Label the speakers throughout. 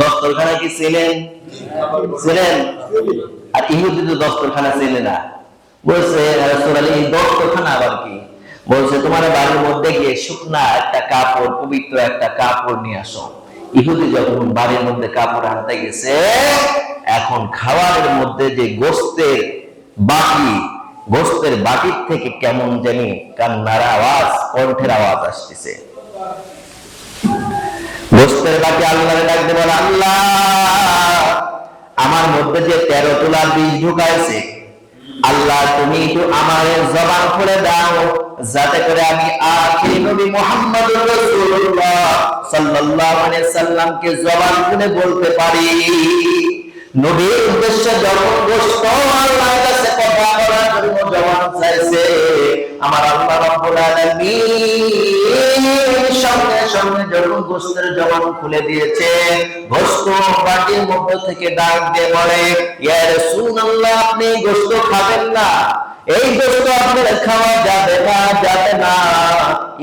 Speaker 1: দস্তরখানা কি ছিলেন? ছিলেন? আর ইহুদি তো দস্তরখানা ছেলে না। বলছে এই দস্তরখানা আবার কি? বলছে, তোমার বাড়ির মধ্যে গিয়ে শুকনা একটা কাপড়, পবিত্র একটা কাপড় নিয়ে আসো। ইহুদি যখন বাড়ির মধ্যে কাপড় আনতে গেছে, এখন খাবারের মধ্যে যে গোস্তের বাটি, গোস্তের বাটির থেকে কেমন জানি কান্নার আওয়াজ, কণ্ঠের আওয়াজ আসতেছে। আল্লাহরে ডাকতে বলে, আল্লাহ, আমার মধ্যে যে তেরো তোলার বীজ ঢুকাইছে, আল্লাহ, তুমি একটু আমার জবান খুলে দাও, যাতে করে আমি আখিরি নবী মুহাম্মদুর রাসূলুল্লাহ সাল্লাল্লাহু আলাইহি সাল্লামকে জবান খুলে বলতে পারি। নবীর উদ্দেশ্যে যখন কথা বলার জন্য জবাব চাইছে। আমার আল্লাহ রাব্বুল আলামিন সঙ্গে সঙ্গে যখন গোস্তের জবান খুলে দিয়েছে। গোস্ত বাটির মধ্যে থেকে ডাক দিয়ে বলে, ইয়া রাসূলুল্লাহ, আপনি খাবেন না। এই খাওয়া যাবে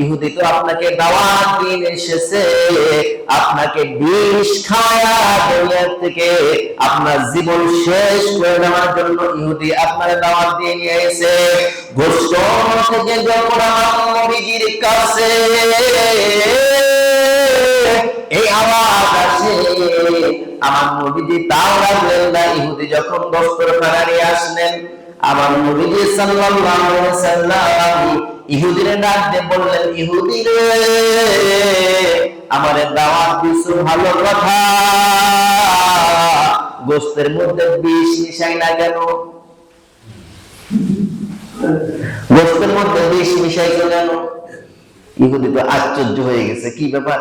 Speaker 1: ইহুদি তো আপনাকে দাওয়াত দিয়ে এসেছে। আপনাকে বিষ খাওয়া দুনিয়া থেকে। আপনার জীবন শেষ করে দেওয়ার জন্য ইহুদি আপনার দাওয়াত দিয়ে নিয়ে এসে গোস্ত থেকে যখন আমার নবীজির কাছে, এই আওয়াজ আমার নবীজি তাও রাখলেন না ইহুদি যখন দস্তরখানা নিয়ে আসলেন আমার নবীজি সাল্লাল্লাহু আলাইহি ইহুদিরে ডাক দিয়ে বললেন, ইহুদি রে, আমারে দাওয়াত দিছো ভালো কথা। গোস্তের মধ্যে বিষ মিশাই না কেন? গোস্তের মধ্যে বিষ মিশাইছো কেন? ইহুদি তো আশ্চর্য হয়ে গেছে, কি ব্যাপার?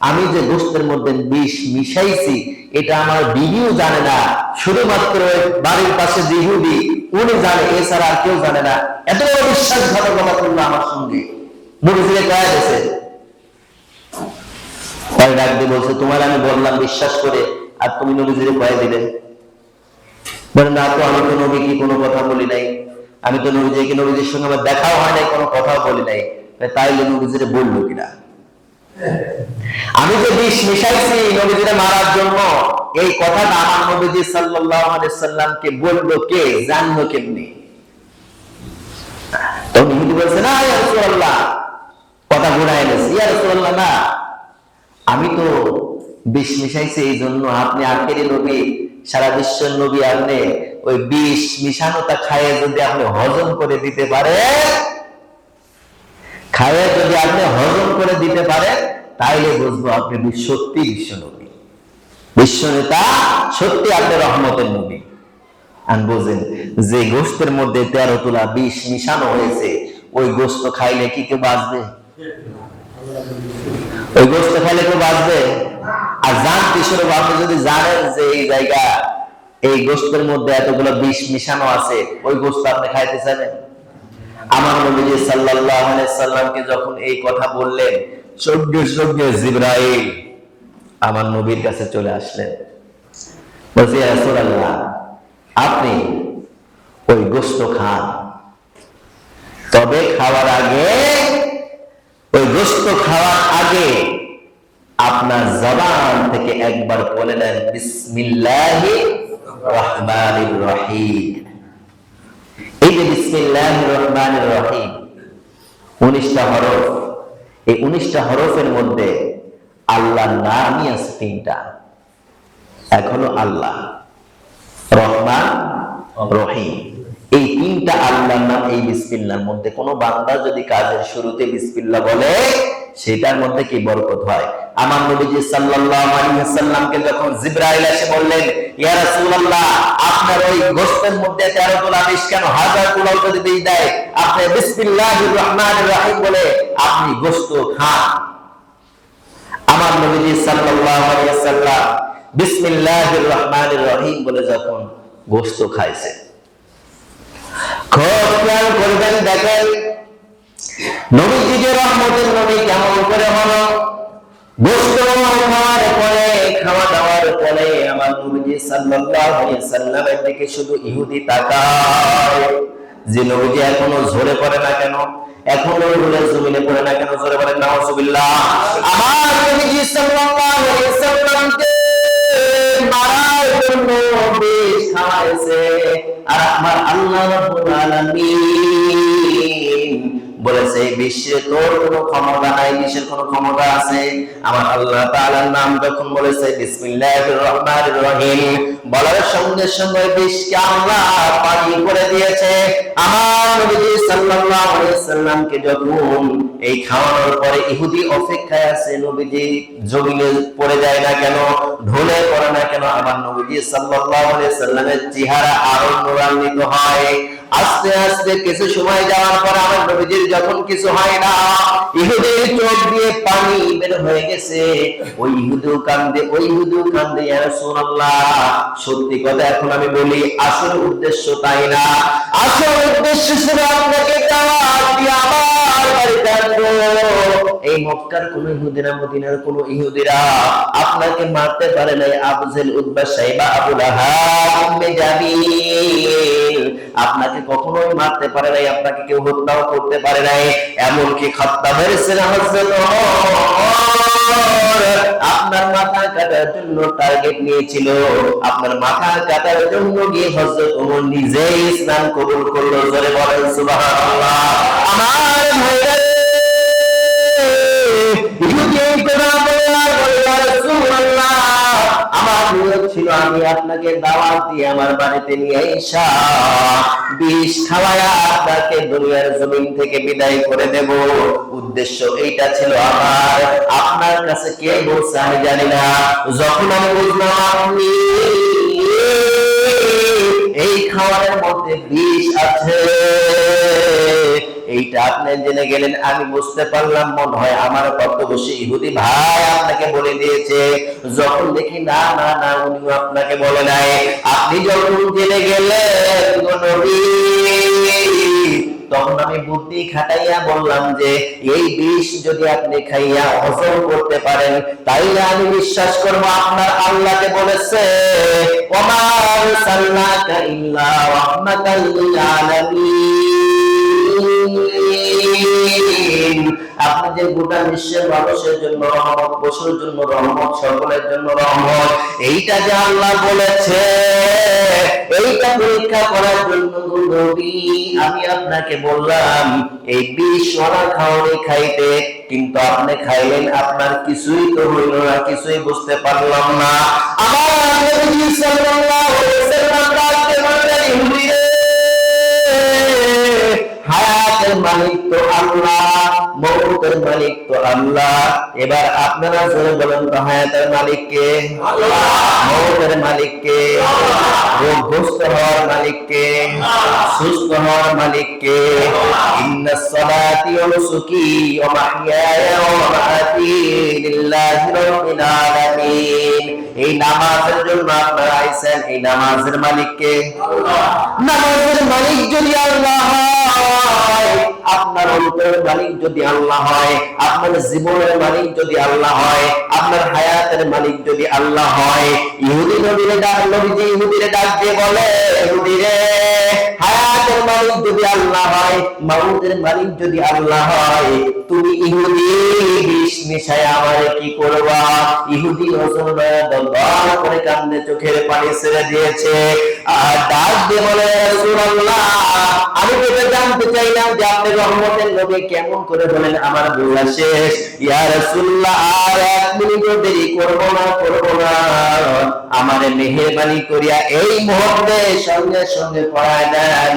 Speaker 1: আমি যে গোস্তের মধ্যে বিষ মিশাইছি, এটা আমার বিবিও জানে না। শুধুমাত্র বাড়ির পাশে যে ইহুদি উনি জানে, এছাড়া আর কেউ জানে না। এত বিশ্বাসঘাতকতা করল আমার সঙ্গে। মুরগিকে কয়া গেছে। বলছে, তোমার আমি বললাম বিশ্বাস করে, আর তুমি নবীজিরে কয়ে দিলে। বলে, না তো, আমি তো কোনো কথা বলি নাই। আমি তো নবীজিকে, নবীজির সঙ্গে আমার দেখাও হয় নাই, কোনো কথাও বলি নাই। তাইলে নবীজিরে বলল কিনা? আমি যে বিষ মিশাইছি নবীজিরে মারার জন্য। এই কথাটা আমার নবীজি সাল্লাল্লাহু আলাইহি সাল্লামকে বলল কে, জানলো কেমনি? তখন ইহুদি বলছে, না, ইয়া রাসূলুল্লাহ। কথা ঘুরাই ইয়া রাসূলুল্লাহ, না। আমি তো বিষ মিশাইছি এই জন্য, আপনি আখেরি নবী, সারা বিশ্বের নবী আপনি ওই বিষ মিশানোটা খাইয়ে যদি আপনি হজম করে দিতে পারেন খাইয়ে যদি আপনি হজম করে দিতে পারেন, তাইলে বুঝব আপনি সত্যি বিশ্ব নবী। বিশ্ব নেতা, সত্যি আপনি রহমতের নবী। আর যে গোস্তের মধ্যে তেরো তোলা বিষ মিশানো হয়েছে, ওই গোস্ত খাইলে কি কেউ বাঁচবে? ওই গোস্ত খাইলে কেউ বাঁচবে? আর জান কিশোর যদি জানেন যে এই জায়গা, এই গোস্তের মধ্যে এতগুলো বিষ মিশানো আছে, ওই গোস্ত আপনি খাইতে চাবেন আমার নবীজি সাল্লাল্লাহু আলাইহি সাল্লামকে যখন এই কথা বললেন সঙ্গে সঙ্গে জিবরাইল, আমার নবীর কাছে চলে আসলেন। বলছি, "ইয়া রাসূলুল্লাহ, আপনি ওই গোস্ত খান। তবে খাওয়ার আগে, ওই গোস্ত খাওয়ার আগে আপনার জবান থেকে একবার বলে নেন বিসমিল্লাহি রহমানির রহিম। যে বিসমিল্লাহ রহমান রহিম, উনিশটা হরফ। এই উনিশটা হরফের মধ্যে আল্লাহ নামই আছে তিনটা। এখনও আল্লাহ, রহমান, রহিম। এই তিনটা আল্লাহর নাম এই বিসমিল্লার মধ্যে। কোনো বান্দা যদি কাজের শুরুতে বিসমিল্লা বলে সেটার মধ্যে কি বরকত হয়? আমার নবীজি সাল্লাল্লাহু আলাইহি ওয়াসাল্লামকে যখন জিবরাইল এসে বললেন, ইয়া রাসূলুল্লাহ, আপনার ওই গোশতের মধ্যে 13 তোলা বিষ কেন হাজার তোলাও যদি দিয়ে দেয়, আপনি বিসমিল্লাহির রহমানির রহিম বলে আপনি গোশত খান। আমার নবীজি সাল্লাল্লাহু আলাইহি ওয়াসাল্লাম বিসমিল্লাহির রহমানির রহিম বলে যখন গোশত খাইছে। খুব খেয়াল করবেন, দেখেন নবীজিকে রহমতের নবী কেমন করে হলো? গোস্ত খাওয়ার পরে খাওয়া দাওয়ার পরে আমার নবীজি সাল্লাল্লাহু আলাইহি সাল্লামের দিকে শুধু ইহুদি তাকায়। যে নবীজি এখনও ঝরে পড়ে না কেন? এখনও রুলের জমিনে পড়ে না কেন? ঝরে পড়ে না হুজুবিল্লাহ আমার নবীজি সাল্লাল্লাহু আলাইহি সাল্লামকে মারার জন্য বেশ খাওয়াইছে। আর আমার আল্লাহ রাব্বুল আলামিন বলেছে, বিশ্বে তোর কোনো ক্ষমতা নাই, বিশ্বের কোনো ক্ষমতা আছে। আমার আল্লাহ তাআলার নাম যখন বলেছে রহিম, বলার সঙ্গে সঙ্গে বিশ্বকে আল্লাহ পানি করে দিয়েছে। আমার নবী সাল্লাল্লাহু আলাইহি সাল্লামকে যখন এই খাওয়ানোর পরে ইহুদি অপেক্ষায় আছে, নবীজি জমিনে পড়ে যায় না কেন, ঢলে পড়ে না কেন, আমার নবীজি সাল্লাল্লাহু আলাইহি সাল্লামের চেহারা আরও নূরান্বিত হয়। আস্তে আস্তে কিছু সময় যাওয়ার পর আমার নবীজির যখন কিছু হয় না, ইহুদির চোখ দিয়ে পানি বের হয়ে গেছে। ওই ইহুদিও কান্দে, ওই ইহুদিও কান্দে, ইয়া রাসূলুল্লাহ। সত্যি কথা এখন আমি বলি, আসল উদ্দেশ্য তাই না? আসল উদ্দেশ্য ছিল আপনাকে দাওয়াত দিয়ে এই মক্কার কোন ইহুদিরা, মদিনার কোন ইহুদিরা আপনাকে মারতে পারে নাই। আবজেল উদ্বা সাইবা আবু লাহাব উম্মে জামিল আপনাকে কখনোই মারতে পারে নাই, আপনাকে কেউ হত্যাও করতে পারে নাই। এমনকি খাত্তাবের ওমর আপনার মাথা কাটার জন্য টার্গেট নিয়েছিল। আপনার মাথা কাটার জন্য গিয়ে হযরত ওমর নিজেই কবুল করল। জোরে বলেন আমার আমি আপনাকে দাওয়াত দিয়ে আমার বাড়িতে নিয়ে এসা। বিষ খাওয়ায়া আপনাকে দুনিয়ার জমিন থেকে বিদায় করে দেব। উদ্দেশ্য এইটা ছিল আমার। আপনার কাছে কে বলছে আমি জানি না। যখন আমি বুঝলাম আপনি এই খাবারের মধ্যে বিষ আছে এইটা আপনি জেনে গেলেন, আমি বুঝতে পারলাম, মনে হয় আমার কত বেশি ইহুদি ভাই আপনাকে বলে দিয়েছে। যখন দেখি না না না, উনিও আপনাকে বলে নাই। আপনি যখন জেনে গেলেন তখন আমি বুদ্ধি খাটাইয়া বললাম যে, এই বিষ যদি আপনি খাইয়া হজম করতে পারেন, তাইলে আমি বিশ্বাস করব আপনার আল্লাহকে বলেছে ওমার সাল্লাকা ইল্লা রাহমাতাল লিল আলামিন। আপনি যে গোটা বিশ্বের মানুষের জন্য রহমত, পশুর জন্য রহমত, সকলের জন্য রহমত, এইটা যে আল্লাহ বলেছে, এইটা পরীক্ষা করার জন্য আমি আপনাকে বললাম, এই বিষ খাইতে, কিন্তু আপনি খাইলেন, আপনার কিছুই তো হইল না, কিছুই বুঝতে পারলাম না। আমার হায়াতের মালিক তো আল্লাহ মৌতের মালিক তো আল্লাহ। এবার আপনারা জোরে বলেন তো হায়াতের মালিক কে? মৌতের মালিক কে? রোগগ্রস্ত হওয়ার মালিক কে? সুস্থ হওয়ার মালিক কে? ইন্না সলাতি ওয়া নুসুকি ওয়া মাহইয়ায়া ওয়া মামাতি লিল্লাহি রাব্বিল আলামিন। এই নামাজের জন্য আপনারা আইছেন এই নামাজের মালিক কে? নামাজের মালিক যদি আল্লাহ আপনার অন্তরের মালিক যদি আল্লাহ হয়, আপনার জীবনের মালিক যদি আল্লাহ হয়, আপনার হায়াতের মালিক যদি আল্লাহ হয়, ইহুদি নবীরে ডাক নবীজি ইহুদিরে ডাক দিয়ে বলে, ইহুদিরে হায়াতের মালিক যদি আল্লাহ হয় মাউতের মালিক যদি আল্লাহ হয়, তুমি ইহুদি, বিষ আমারে কি করবা? ইহুদি হজর দল করে কান্দে চোখের পানি ছেড়ে দিয়েছে। আর ডাক দিয়ে বলে রাসূলুল্লাহ, আমি তোকে জানতে চাইলাম যে আপনি রহমতের নবী কেমন করে বলেন আমার বলা শেষ। ইয়া রাসূলুল্লাহ, আর এক মিনিটও দেরি করব না করব না। আমারে মেহেরবানি করিয়া এই মুহূর্তে সঙ্গে সঙ্গে পড়ায় দেন।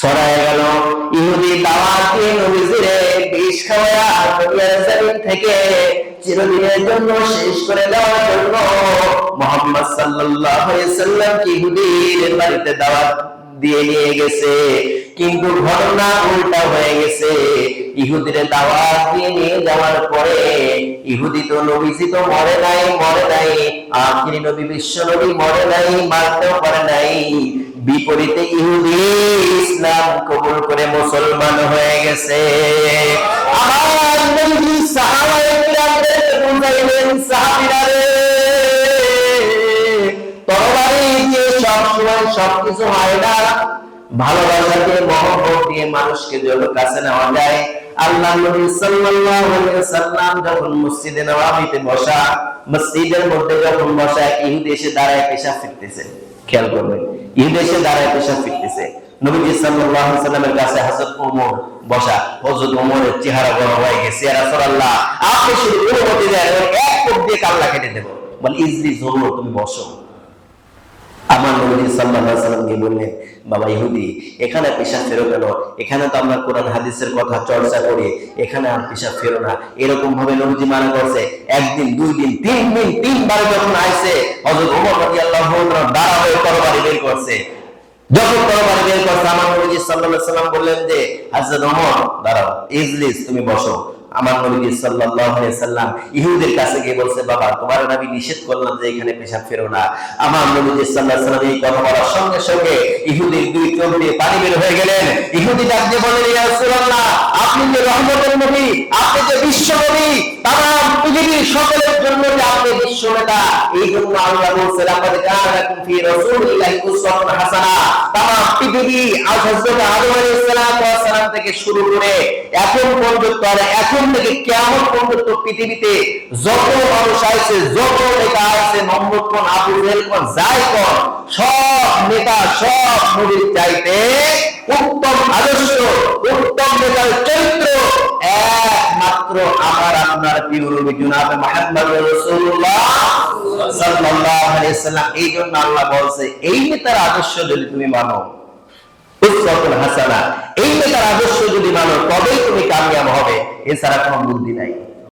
Speaker 1: ছড়ায় গেল। ইহুদি নবীজের বিষ জমিন থেকে চিরদিনের জন্য শেষ করে দেওয়ার জন্য মোহাম্মদ সাল্লাল্লাহু আলাইহি সাল্লাম ইহুদির বাড়িতে দাওয়াত দিয়ে নিয়ে গেছে? কিন্তু ঘটনা উল্টা হয়ে গেছে। ইহুদিরে দাওয়াত দিয়ে নিয়ে যাওয়ার পরে ইহুদি তো নবীজি তো মরে নাই মরে নাই। আখিরি নবী বিশ্ব নবী মরে নাই, মারতেও পারে নাই। বিপরীতে ইহুদি ইসলাম কবুল করে মুসলমান হয়ে গেছে। সবকিছু হয় না। মহব্বত দিয়ে মানুষকে কাছে নেওয়া যায়। আল্লাহ নবী সাল্লাল্লাহু আলাইহি সাল্লাম যখন মসজিদে নববীতে বসা, মসজিদের মধ্যে যখন বসা ইহুদি এসে দাঁড়ায় ফিরতেছে। খেয়াল করবেন এসে দাঁড়ায় পেশাব ফিরতেছে। নবীজি সাল্লাল্লাহু কাছে হযরত ওমর বসা, হযরত ওমরের চেহারা বড় হয়ে গেছে। আপনি শুধু অনুমতি দেন এক দিয়ে কাল্লা কেটে দেব। ইজলি জরুর তুমি বসো। আমার নবী আলাইহি সাল্লামকে বললেন, বাবা ইহুদি, এখানে পেশা ফেরো কেন এখানে তো আমরা কোরআন হাদিসের কথা চর্চা করি, এখানে আর পেশা ফেরো না। এরকম ভাবে নবীজি মানা করছে। একদিন, দুই দিন, তিন দিন, তিনবার যখন আইছে, হযরত ওমর বের করছে। যখন তরবারি বের করছে, আমার নবীজি আলাইহি সাল্লাম বললেন যে, হযরত ওমর, দাঁড়াও, ইজলিস, তুমি বসো। আমার নবী সাল্লাম ইহুদের কাছে গিয়ে বলছে, বাবা, তোমার নবী নিষেধ করলাম যে এখানে পেশাব ফেরো না। আমার নবী সাল্লাল্লাহু এই কথা বলার সঙ্গে সঙ্গে ইহুদির দুই চোখ দিয়ে পানি বের হয়ে গেলেন। ইহুদি ডাকতে বলে বলেন আপনি যে রহমতের নবী, আপনি যে বিশ্ব নবী তারা পৃথিবীর সকলের জন্য যে আপনি বিশ্ব নেতা আল্লাহ লাকাদ কানা লাকুম ফি রাসূলিল্লাহি উসওয়াতুন হাসানা। পৃথিবী আজ হযরত আদম আলাইহিস সালাম থেকে শুরু করে এখন পর্যন্ত আর এখন থেকে কেমন পর্যন্ত পৃথিবীতে যত মানুষ আছে, যত নেতা আছে, মোহাম্মদ কোন, আবু জেহেল কোন, যাই কোন, সব নেতা, সব নবীর চাইতে উত্তম আদর্শ, উত্তম নেতার চরিত্র একমাত্র আমার, আপনার প্রিয় নবী জনাবে মুহাম্মদ রাসূলুল্লাহ। সাল্লাল্লাহু আলাইহি সাল্লাম এই জন্য আল্লাহ বলছে, এই নেতার আদর্শ যদি তুমি মানো হাসানা, এই নেতার আদর্শ যদি মানো, তবেই তুমি কামিয়াব হবে, এছাড়া কোনো বুদ্ধি নাই।